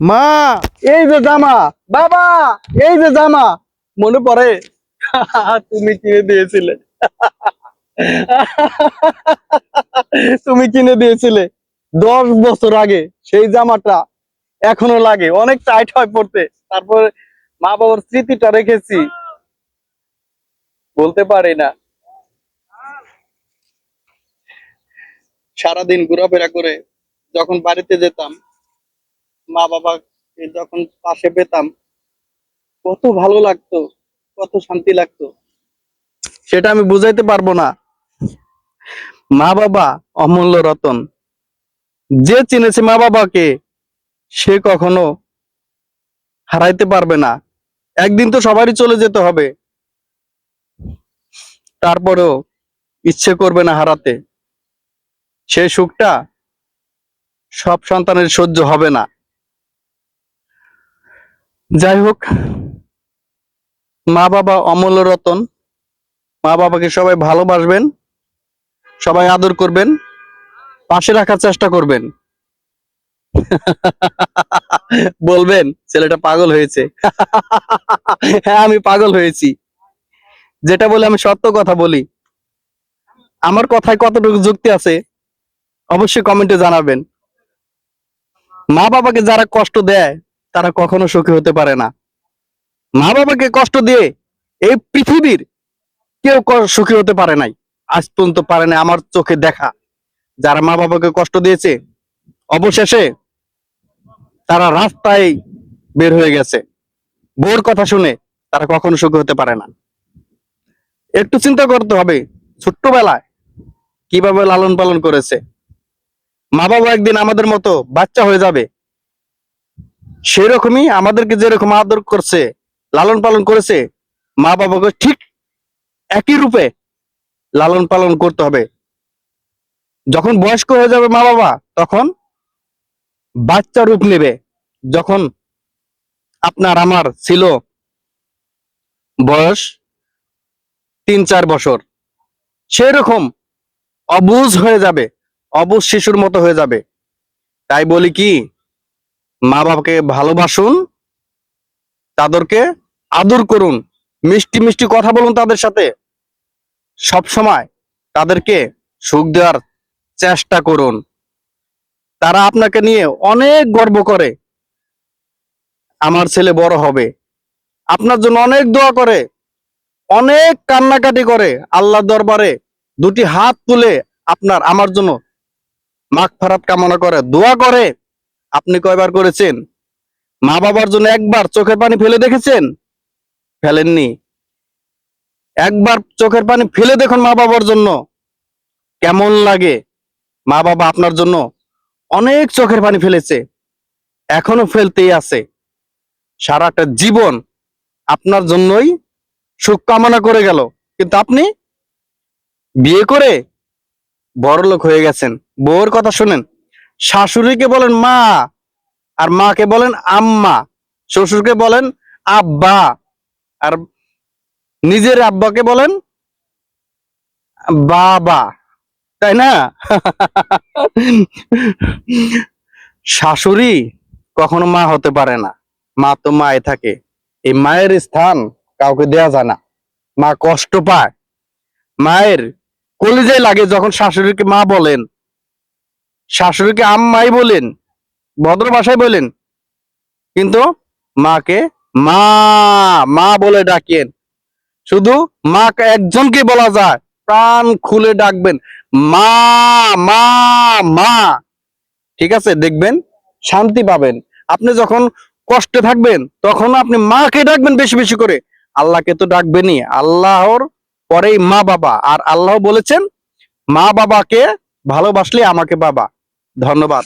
মা! এই যে জামা, বাবা, এই যে জামা। মনে পড়ে? তুমি কিনে দিয়েছিলে। তুমি কিনে দিয়েছিলে দশ বছর আগে সেই জামাটা। এখনও লাগে, অনেক টাইট হয় পড়তে তারপরে মা বাবার স্মৃতিটা রেখেছি। বলতে পারি না। সারাদিন ঘোরাফেরা করে যখন বাড়িতে যেতাম মা বাবাকে যখন পাশে পেতাম, কত ভালো লাগতো, কত শান্তি লাগতো। সেটা আমি বুঝাইতে পারব না। মা বাবা অমূল্য রতন। যে চিনেছে মা বাবাকে সে কখনো হারাইতে পারবে না। একদিন তো সবারই চলে যেতে হবে। তারপরেও ইচ্ছে করবে না হারাতে। সেই সুখটা সব সন্তানের সহ্য হবে না। যাই হোক মা বাবা অমূল্য রতন মা বাবাকে সবাই ভালোবাসবেন, সবাই আদর করবেন, পাশে রাখার চেষ্টা করবেন। বলবেন, ছেলেটা পাগল হয়েছে। হ্যাঁ আমি পাগল হয়েছি। যেটা বলে আমি সত্য কথা বলি। আমার কথায় কতটুকু যুক্তি আছে, অবশ্যই কমেন্টে জানাবেন। মা বাবাকে যারা কষ্ট দেয় তারা কখনো সুখী হতে পারে না। মা বাবাকে কষ্ট দিয়ে এই পৃথিবীর কেউ সুখী হতে পারে নাই। আজ পর্যন্ত পারে না আমার চোখে দেখা। যারা মা বাবাকে কষ্ট দিয়েছে, অবশেষে তারা রাস্তায় বের হয়ে গেছে। বোর কথা শুনে তারা কখনো সুখী হতে পারে না। একটু চিন্তা করতে হবে, ছোট্টবেলায় কীভাবে লালন পালন করেছে? মা বাবা একদিন আমাদের মতো বাচ্চা হয়ে যাবে সেরকমই আমাদেরকে যেরকম আদর করছে, লালন পালন করেছে, মা বাবাকে ঠিক একই রূপে লালন পালন করতে হবে। যখন বয়স্ক হয়ে যাবে মা বাবা, তখন বাচ্চা রূপ নেবে। যখন আপনার আমার ছিল বয়স তিন চার বছর, সেরকম অবুজ হয়ে যাবে অবুঝ শিশুর মতো হয়ে যাবে। তাই বলি কি মা বাবাকে ভালোবাসুন, তাদেরকে আদর করুন, মিষ্টি মিষ্টি কথা বলুন তাদের সাথে। সব সময় তাদেরকে সুখ দেওয়ার চেষ্টা করুন। তারা আপনাকে নিয়ে অনেক গর্ব করে। আমার ছেলে বড় হবে। আপনার জন্য অনেক দোয়া করে। অনেক কান্নাকাটি করে। আল্লাহ দরবারে দুটি হাত তুলে আপনার, আমার জন্য মাখ ফারাত কামনা করে, দোয়া করে। আপনি কয়বার করেছেন? মা বাবার জন্য একবার চোখের পানি ফেলে দেখেছেন? ফেলেননি। একবার চোখের পানি ফেলে দেখুন মা বাবার জন্য। কেমন লাগে? মা বাবা আপনার জন্য অনেক চোখের পানি ফেলেছে। এখনও ফেলতেই আছে। সারাটা জীবন আপনার জন্যই সুখ কামনা করে গেল। কিন্তু আপনি বিয়ে করে বড় লোক হয়ে গেছেন। বউর কথা শুনেন। শাশুড়িকে বলেন মা, আর মাকে বলেন আম্মা, শ্বশুরকে বলেন আব্বা, আর নিজের আব্বাকে বলেন বাবা, তাই না? শাশুড়ি কখনো মা হতে পারে না। মা তো মায়ে থাকে। এই মায়ের স্থান কাউকে দেয়া যায় না। মা কষ্ট পায়। মায়ের কলিজায় লাগে যখন শাশুড়িকে মা বলেন। শাশুড়িকে আম্মাই বলেন, ভদ্র ভাষায় বলেন, কিন্তু মাকে মা মা বলে ডাকেন। শুধু মা একজনকে বলা যায়, প্রাণ খুলে ডাকবেন, মা মা মা। ঠিক আছে? দেখবেন, শান্তি পাবেন। আপনি যখন কষ্টে থাকবেন, তখন আপনি মাকে ডাকবেন বেশি বেশি করে। আল্লাহকে তো ডাকবেনই। আল্লাহর পরেই মা বাবা। আর আল্লাহ বলেছেন, মা বাবাকে ভালোবাসলে আমাকে বাবা। ধন্যবাদ।